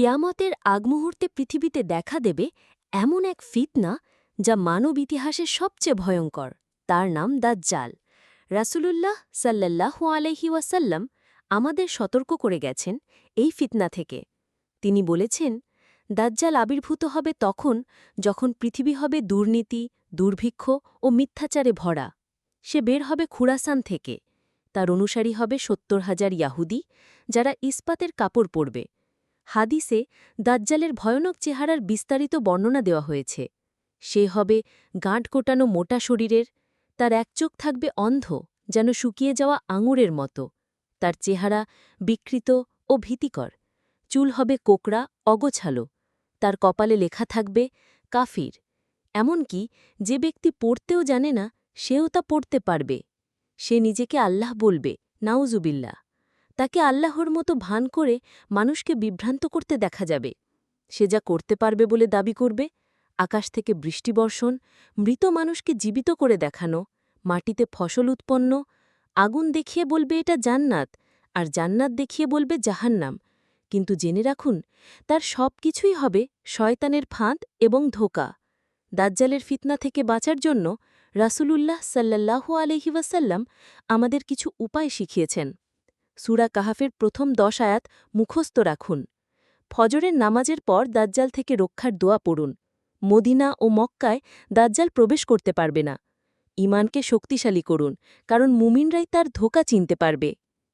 কেয়ামতের আগমুহূর্তে পৃথিবীতে দেখা দেবে এমন এক ফিতনা যা মানব ইতিহাসে সবচেয়ে ভয়ঙ্কর। তার নাম দাজ্জাল। রাসূলুল্লাহ সাল্লাল্লাহু আলহি ওয়াসাল্লাম আমাদের সতর্ক করে গেছেন এই ফিতনা থেকে। তিনি বলেছেন, দাজ্জাল আবির্ভূত হবে তখন যখন পৃথিবী হবে দুর্নীতি, দুর্ভিক্ষ ও মিথ্যাচারে ভরা। সে বের হবে খুরাসান থেকে। তার অনুসারী হবে সত্তর হাজার ইয়াহুদি যারা ইস্পাতের কাপড় পরবে। হাদিসে দাজ্জালের ভয়ানক চেহারার বিস্তারিত বর্ণনা দেওয়া হয়েছে। সে হবে গাঁট কোটানো মোটা শরীরের, তার এক চোখ থাকবে অন্ধ, যেন শুকিয়ে যাওয়া আঙুরের মতো। তার চেহারা বিকৃত ও ভীতিকর, চুল হবে কোকড়া, অগোছালো, তার কপালে লেখা থাকবে কাফির। এমনকি যে ব্যক্তি পড়তেও জানে না, সেও তা পড়তে পারবে। সে নিজেকে আল্লাহ বলবে নাউজুবিল্লা তাকে আল্লাহর মতো ভান করে মানুষকে বিভ্রান্ত করতে দেখা যাবে। সে যা করতে পারবে বলে দাবি করবে, আকাশ থেকে বৃষ্টিবর্ষণ মৃত মানুষকে জীবিত করে দেখানো, মাটিতে ফসল উৎপন্ন, আগুন দেখিয়ে বলবে এটা জান্নাত, আর জান্নাত দেখিয়ে বলবে জাহান্নাম। কিন্তু জেনে রাখুন, তার সব কিছুই হবে শয়তানের ফাঁদ এবং ধোকা। দাজ্জালের ফিতনা থেকে বাঁচার জন্য রাসূলুল্লাহ সাল্লাল্লাহু আলহি ওয়াসাল্লাম আমাদের কিছু উপায় শিখিয়েছেন। সুরা কাহাফের প্রথম দশ আয়াত মুখস্থ রাখুন। ফজরের নামাজের পর দাজ্জাল থেকে রক্ষার দোয়া পড়ুন। মদিনা ও মক্কায় দাজ্জাল প্রবেশ করতে পারবে না। ইমানকে শক্তিশালী করুন, কারণ মুমিনরাই তার ধোকা চিনতে পারবে।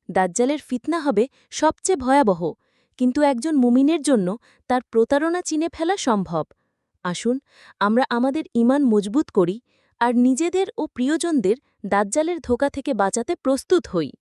দাজ্জালের ফিতনা হবে সবচেয়ে ভয়াবহ, কিন্তু একজন মুমিনের জন্য তার প্রতারণা চিনে ফেলা সম্ভব। আসুন, আমরা আমাদের ইমান মজবুত করি আর নিজেদের ও প্রিয়জনদের দাজ্জালের ধোকা থেকে বাঁচাতে প্রস্তুত হই।